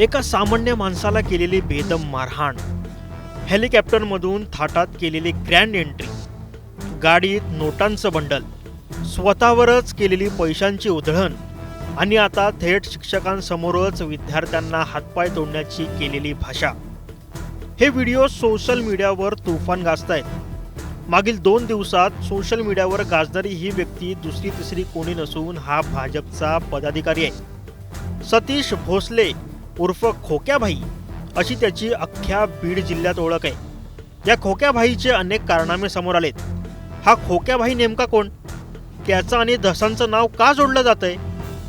एका सामान्य माणसाला केलेली बेदम मारहाण. हेलिकॉप्टरमधून थाटात केलेली ग्रँड एंट्री गाडीत नोटांचं बंडल. स्वतःवरच केलेली पैशांची उधळण. आणि आता थेट शिक्षकांसमोरच विद्यार्थ्यांना हातपाय तोडण्याची केलेली भाषा. हे व्हिडिओ सोशल मीडियावर तुफान गाजतायत. मागील दोन दिवसात सोशल मीडियावर गाजणारी ही व्यक्ती दुसरी तिसरी कोणी नसून हा भाजपचा पदाधिकारी आहे. सतीश भोसले उर्फ खोक्याभाई अशी त्याची अख्ख्या बीड जिल्ह्यात ओळख आहे. या खोक्याभाईचे अनेक कारनामे समोर आलेत. हा खोक्याभाई नेमका कोण? त्याचं आणि धसांचं नाव का जोडलं जातंय?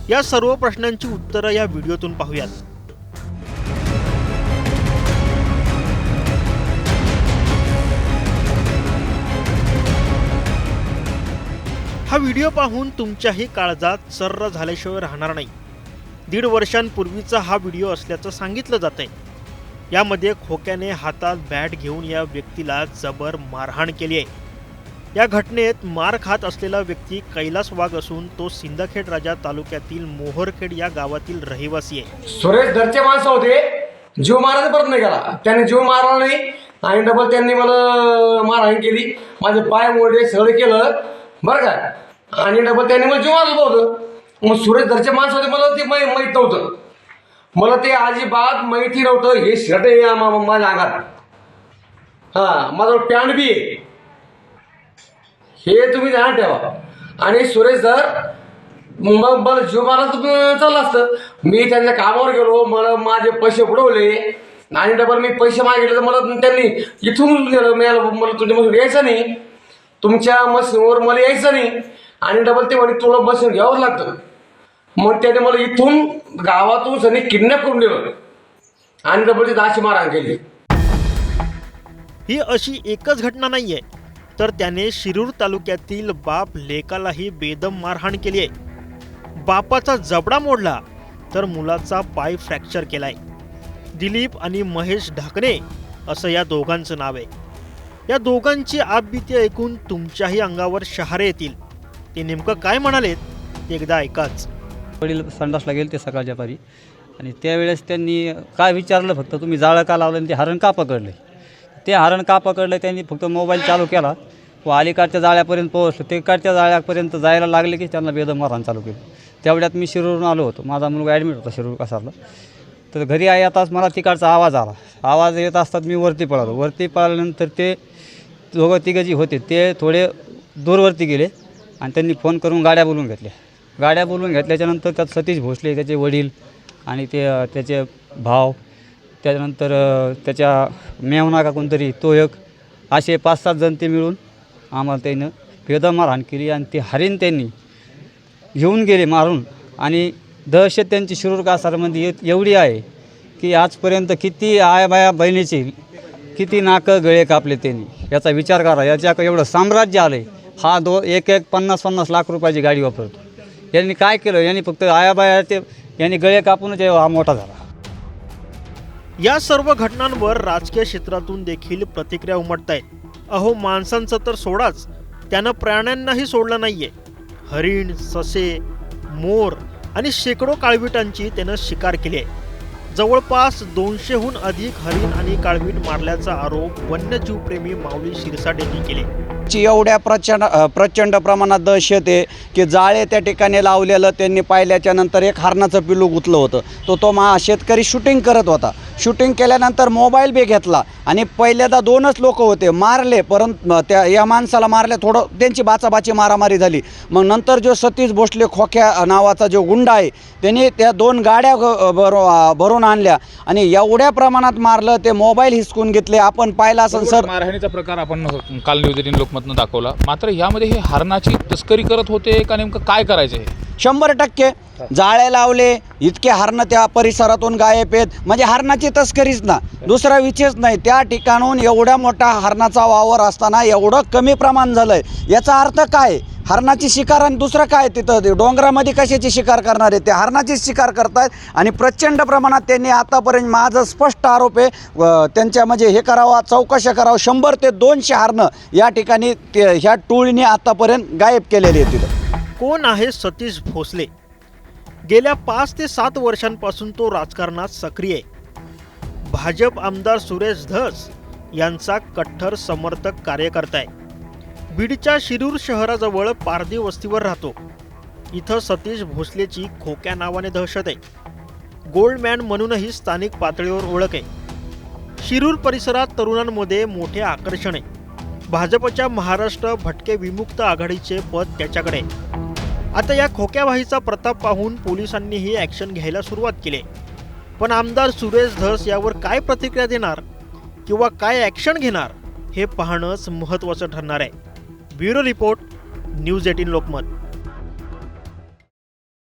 या सर्व प्रश्नांची उत्तरं या व्हिडिओतून पाहूयात. हा व्हिडिओ पाहून तुमच्याही काळजात सर्र झाल्याशिवाय राहणार नाही. दीड वर्षांपूर्वीचा हा व्हिडिओ असल्याचं सांगितलं जात आहे. यामध्ये खोक्याने हातात बॅट घेऊन या व्यक्तीला जबर मारहाण केली आहे. या घटनेत मार खात असलेला व्यक्ती कैलास वाघ असून तो सिंदखेड राजा तालुक्यातील मोहरखेड या गावातील रहिवासी आहे. सुरेश घरचे माणसं होते. जीव मारायचा परत नाही गेला. त्याने जीव मारला नाही आणि डबल त्यांनी मला मारहाण केली. माझे पाय मोडे सगळं केलं. बरं का? आणि डबल त्यांनी मला जीव मारलं होतं. मग सुरेश घरचे माणसं होते मला ते माहीत नव्हतं. मला ते अजिबात माहिती नव्हतं हे शर्ट आहे माझ्या अंगात. हां माझं पॅन्ट बी आहे. हे तुम्ही ध्यान ठेवा. आणि सुरेश सर मग मला जीव मारा चाललं असतं. मी त्यांच्या कामावर गेलो मला माझे पैसे बुडवले. आणि डबल मी पैसे मागितले तर मला त्यांनी इथून गेलं मिळालं मला तुझ्या मशीन यायचं नाही. तुमच्या मशीनवर मला यायचं नाही. आणि डबल ते म्हणे तुला मशीन घ्यावंच लागतं. मग त्याने मला इथून गावातून सनी किडनॅप करून दिलं. आणि डबल दाशी मारहाण केली. ही अशी एकच घटना नाहीये. तर त्याने शिरूर तालुक्यातील बाप लेकालाही बेदम मारहाण केली आहे. बापाचा जबडा मोडला तर मुलाचा पाय फ्रॅक्चर केलाय. दिलीप आणि महेश ढाकणे असं या दोघांचं नाव आहे. या दोघांची आपबीती ऐकून तुमच्याही अंगावर शहारे येतील. ते नेमकं काय म्हणालेत ते एकदा ऐकाच. वडील संडासला गेले ते सकाळच्या पारी. आणि त्यावेळेस त्यांनी काय विचारलं फक्त तुम्ही जाळं का लावलं आणि ते हरण का पकडले? ते हरण का पकडलं त्यांनी फक्त मोबाईल चालू केला व अलीकडच्या जाळ्यापर्यंत पोहोचलो. ते जाळ्यापर्यंत जायला लागले की त्यांना बेदम मारहाण चालू केलं. तेवढ्यात मी शिरूरून आलो होतो. माझा मुलगा ॲडमिट होता शिरूर कसारला. तर घरी आई आताच मला तिकडचा आवाज आला. आवाज येत असतात मी वरती पळालो. वरती पळाल्यानंतर ते दोघं तिघं जी होते ते थोडे दूरवरती गेले आणि त्यांनी फोन करून गाड्या बोलवून घेतल्या. गाड्या बोलवून घेतल्याच्यानंतर त्यात सतीश भोसले त्याचे वडील आणि ते त्याचे भाव त्याच्यानंतर त्याच्या मेवना का कोणतरी तो एक असे पाच सात जण ते मिळून आम्हाला त्यानं बेदम मारहाण केली आणि ते हरीण त्यांनी घेऊन गेले मारून. आणि दहशत त्यांची शिरूर कासारमध्ये एत- एवढी आहे की आजपर्यंत किती आया बाया बहिणीची किती नाकं गळे कापले त्यांनी. याचा विचार करा याच्या एवढं साम्राज्य आलं आहे हा दो एक एक पन्नास पन्नास लाख रुपयाची गाडी वापरतो. यांनी काय केलं? यांनी फक्त आयाबाया ते यांनी गळे कापूनच हा मोठा झाला. या सर्व घटनांवर राजकीय क्षेत्रातून देखील प्रतिक्रिया उमटत आहेत अहो माणसांचं तर सोडाच. त्यानं प्राण्यांनाही सोडलं नाहीये. हरिण ससे मोर आणि शेकडो काळविटांची त्यानं शिकार केली आहे. जवळपास दोनशेहून अधिक हरिण आणि काळवीट मारल्याचा आरोप वन्यजीवप्रेमी माऊली शिरसाट यांनी केले. ची एवढ्या प्रचंड प्रचंड प्रमाणात दहशत आहे की जाळे त्या ठिकाणी लावलेलं त्यांनी पाहिल्याच्या नंतर एक हरणाचं पिल्लू गुतलं होतं. तो तो मा शेतकरी शूटिंग करत होता. शूटिंग केल्यानंतर मोबाईल बी घेतला आणि पहिल्यांदा दोनच लोक होते मारले परंतु त्या या माणसाला मारले थोडं त्यांची बाचाबाची मारामारी झाली. मग नंतर जो सतीश भोसले खोक्या नावाचा जो गुंड आहे त्यांनी त्या दोन गाड्या भरो भरून आणल्या आणि एवढ्या प्रमाणात मारलं ते मोबाईल हिसकून घेतले. आपण पाहिला असेल सर मारहाणीचा प्रकार आपण काल न्यूज लोकमतनं दाखवला. मात्र यामध्ये हे हरणाची तस्करी करत होते का नेमकं काय करायचं हे? शंभर टक्के. जाळे लावले इतके हरणं त्या परिसरातून गायब आहेत. म्हणजे हरणाची तस्करीच ना. दुसरा विषयच नाही त्या ठिकाणून एवढ्या मोठा हरणाचा वावर असताना एवढं कमी प्रमाण झालंय. याचा अर्थ काय? हरणाची शिकार आणि दुसरं काय तिथं? ते डोंगरामध्ये कशाची शिकार करणार आहे? ते हरणाचीच शिकार करतायत आणि प्रचंड प्रमाणात त्यांनी आतापर्यंत माझं स्पष्ट आरोप आहे व त्यांच्या म्हणजे हे करावा चौकशा करावं. शंभर ते दोनशे हरणं या ठिकाणी ते ह्या टोळीने आतापर्यंत गायब केलेली आहे तिथं. कोण आहे सतीश भोसले? गेल्या पाच ते सात वर्षांपासून तो राजकारणात सक्रिय आहे. भाजप आमदार सुरेश धस यांचा कट्टर समर्थक कार्यकर्ता आहे. बीडच्या शिरूर शहराजवळ पारधी वस्तीवर राहतो. इथं सतीश भोसलेची खोक्या नावाने दहशत आहे. गोल्डमॅन म्हणूनही स्थानिक पातळीवर ओळख आहे. शिरूर परिसरात तरुणांमध्ये मोठे आकर्षण आहे. भाजपच्या महाराष्ट्र भटके विमुक्त आघाडीचे पद त्याच्याकडे आहे. आता या खोक्याबाईचा प्रताप पाहून पोलिसांनीही ॲक्शन घ्यायला सुरुवात केली. पण आमदार सुरेश धस यावर काय प्रतिक्रिया देणार? किंवा काय ॲक्शन घेणार? हे पाहणंच महत्त्वाचं ठरणार आहे. Bureau report news eighteen Lokmat.